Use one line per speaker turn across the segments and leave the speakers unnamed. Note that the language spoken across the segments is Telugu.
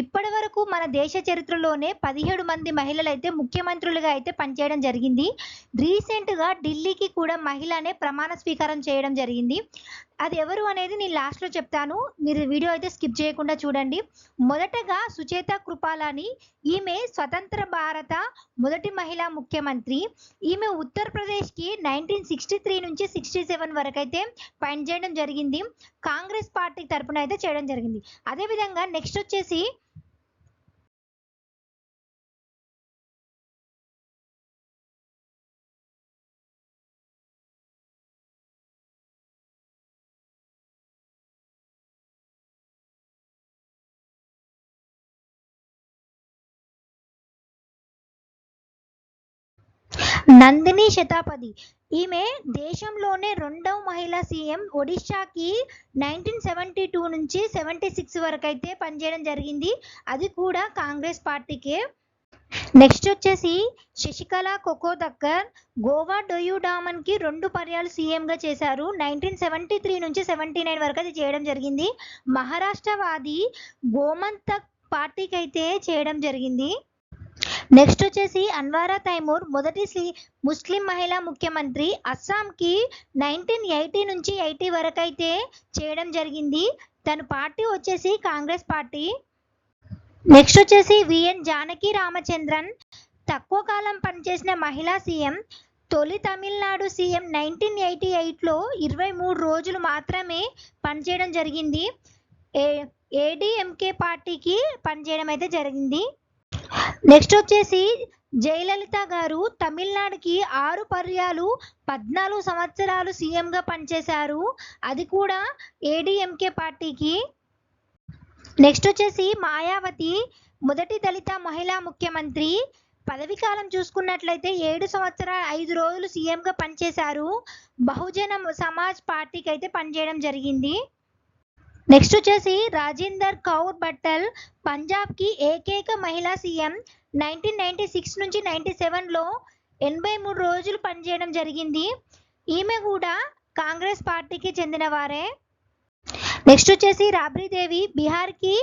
ఇప్పటి వరకు మన దేశ చరిత్రలోనే పదిహేడు మంది మహిళలు అయితే ముఖ్యమంత్రులుగా అయితే పనిచేయడం జరిగింది. రీసెంట్గా ఢిల్లీకి కూడా మహిళనే ప్రమాణ స్వీకారం చేయడం జరిగింది. అది ఎవరు అనేది నేను లాస్ట్లో చెప్తాను. మీరు వీడియో అయితే స్కిప్ చేయకుండా చూడండి. మొదటగా సుచేత కృపాలాని ఈమె స్వతంత్ర భారత మొదటి మహిళా ముఖ్యమంత్రి. ఈమె ఉత్తరప్రదేశ్కి నైన్టీన్ సిక్స్టీ త్రీ నుంచి సిక్స్టీ సెవెన్ వరకు అయితే పనిచేయడం జరిగింది. కాంగ్రెస్ పార్టీ తరపున అయితే చేయడం జరిగింది. అదేవిధంగా నెక్స్ట్ వచ్చేసి నందిని శతాపథి ఈమె దేశంలోనే రెండవ మహిళా సీఎం. ఒడిషాకి నైన్టీన్ సెవెంటీ టూ నుంచి సెవెంటీ సిక్స్ వరకు అయితే పనిచేయడం జరిగింది. అది కూడా కాంగ్రెస్ పార్టీకే. నెక్స్ట్ వచ్చేసి శశికళ కొకోదక్కర్. గోవా డొయు డామన్కి రెండు పర్యాలు సీఎంగా చేశారు. నైన్టీన్ సెవెంటీ త్రీ నుంచి సెవెంటీ నైన్ వరకు అది చేయడం జరిగింది. మహారాష్ట్రవాది గోమంతక్ పార్టీకి అయితే చేయడం జరిగింది. నెక్స్ట్ వచ్చేసి అన్వారా తైమూర్ మొదటి ముస్లిం మహిళా ముఖ్యమంత్రి. అస్సాంకి నైన్టీన్ ఎయిటీ నుంచి ఎయిటీ వరకు అయితే చేయడం జరిగింది. తన పార్టీ వచ్చేసి కాంగ్రెస్ పార్టీ. నెక్స్ట్ వచ్చేసి విఎన్ జానకి రామచంద్రన్. తక్కువ కాలం పనిచేసిన మహిళా సీఎం. తొలి తమిళనాడు సీఎం నైన్టీన్ ఎయిటీ ఎయిట్లో ఇరవై మూడు రోజులు మాత్రమే పనిచేయడం జరిగింది. ఏ ఏడిఎంకే పార్టీకి పనిచేయడం అయితే జరిగింది. నెక్స్ట్ వచ్చేసి జయలలిత గారు తమిళనాడుకి ఆరు పర్యాలు పద్నాలుగు సంవత్సరాలు సీఎంగా పనిచేశారు. అది కూడా ఏడిఎంకే పార్టీకి. నెక్స్ట్ వచ్చేసి మాయావతి మొదటి దళిత మహిళా ముఖ్యమంత్రి. పదవి కాలం చూసుకున్నట్లయితే ఏడు సంవత్సరాలు ఐదు రోజులు సీఎంగా పనిచేశారు. బహుజన సమాజ్ పార్టీకి అయితే పనిచేయడం జరిగింది. నెక్స్ట్ వచ్చేసి రాజేందర్ కౌర్ బట్టల్ పంజాబ్కి ఏకైక మహిళా సీఎం. నైన్టీన్ నైన్టీ సిక్స్ నుంచి నైన్టీ సెవెన్లో ఎనభై మూడు రోజులు పనిచేయడం జరిగింది. ఈమె కూడా కాంగ్రెస్ పార్టీకి చెందిన వారే నెక్స్ట్ వచ్చేసి రాబ్రీదేవి బీహార్కి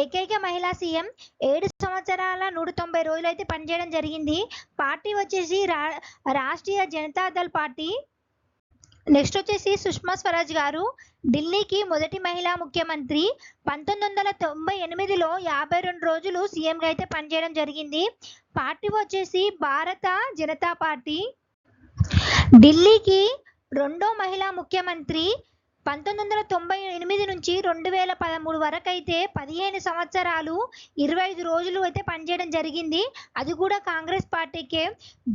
ఏకైక మహిళా సీఎం. ఏడు సంవత్సరాల నూట తొంభై రోజులు అయితే పనిచేయడం జరిగింది. పార్టీ వచ్చేసి రా రాష్ట్రీయ జనతాదళ్ పార్టీ. నెక్స్ట్ వచ్చేసి సుష్మా స్వరాజ్ గారు ఢిల్లీకి మొదటి మహిళా ముఖ్యమంత్రి. పంతొమ్మిది వందల తొంభై ఎనిమిదిలో యాభై రెండు రోజులు సీఎంగా అయితే పనిచేయడం జరిగింది. పార్టీ వచ్చేసి భారత జనతా పార్టీ. ఢిల్లీకి రెండో మహిళా ముఖ్యమంత్రి పంతొమ్మిది వందల తొంభై ఎనిమిది నుంచి రెండు వేల పదమూడు వరకు అయితే పదిహేను సంవత్సరాలు ఇరవై ఐదు రోజులు అయితే పనిచేయడం జరిగింది. అది కూడా కాంగ్రెస్ పార్టీకే.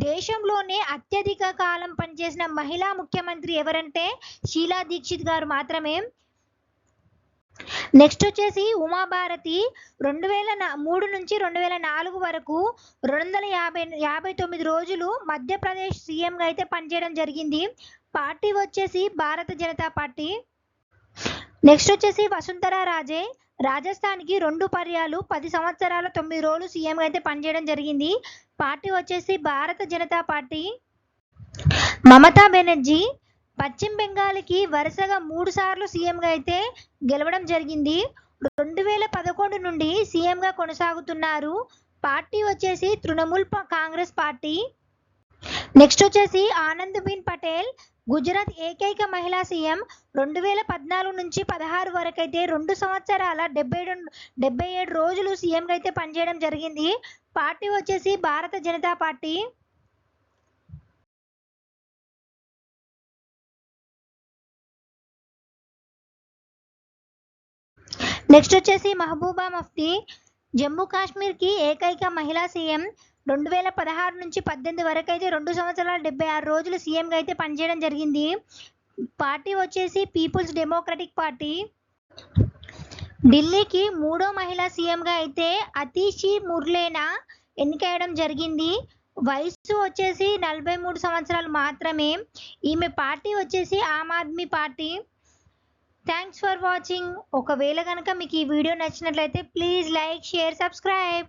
దేశంలోనే అత్యధిక కాలం పనిచేసిన మహిళా ముఖ్యమంత్రి ఎవరంటే షీలా దీక్షిత్ గారు మాత్రమే. నెక్స్ట్ వచ్చేసి ఉమాభారతి. రెండు వేల మూడు నుంచి రెండు వేల నాలుగు వరకు రెండు వందల యాభై యాభై తొమ్మిది రోజులు మధ్యప్రదేశ్ సీఎంగా అయితే పనిచేయడం జరిగింది. పార్టీ వచ్చేసి భారత జనతా పార్టీ. నెక్స్ట్ వచ్చేసి వసుంధరా రాజే. రాజస్థాన్కి రెండు పర్యాలు పది సంవత్సరాల తొమ్మిది రోజులు సీఎంగా అయితే పనిచేయడం జరిగింది. పార్టీ వచ్చేసి భారత జనతా పార్టీ. మమతా బెనర్జీ పశ్చిమ బెంగాల్కి వరుసగా మూడు సార్లు సీఎంగా అయితే గెలవడం జరిగింది. రెండు వేల పదకొండు నుండి సీఎంగా కొనసాగుతున్నారు. పార్టీ వచ్చేసి తృణమూల్ కాంగ్రెస్ పార్టీ. నెక్స్ట్ వచ్చేసి ఆనందీబెన్ పటేల్ గుజరాత్ ఏకైక మహిళా సీఎం రెండు వేల పద్నాలుగు నుంచి పదహారు వరకైతే రెండు సంవత్సరాల డెబ్బై రెండు డెబ్బై ఏడు రోజులు సీఎంగా అయితే పనిచేయడం జరిగింది. పార్టీ వచ్చేసి భారత జనతా పార్టీ. నెక్స్ట్ వచ్చేసి మహబూబా మఫ్తీ. జమ్మూ కాశ్మీర్కి ఏకైక మహిళా సీఎం రెండు వేల పదహారు నుంచి పద్దెనిమిది వరకు అయితే రెండు సంవత్సరాల డెబ్బై ఆరు రోజులు సీఎంగా అయితే పనిచేయడం జరిగింది. పార్టీ వచ్చేసి పీపుల్స్ డెమోక్రటిక్ పార్టీ. ఢిల్లీకి మూడో మహిళా సీఎంగా అయితే అతీషి ముర్లేనా ఎన్నికయ్యడం జరిగింది. వయసు వచ్చేసి నలభై మూడు సంవత్సరాలు మాత్రమే. ఈమె పార్టీ వచ్చేసి Aam Aadmi party. Thanks for watching. ఒకవేళ కనుక మీకు ఈ వీడియో నచ్చినట్లయితే ప్లీజ్ లైక్ షేర్ సబ్స్క్రైబ్.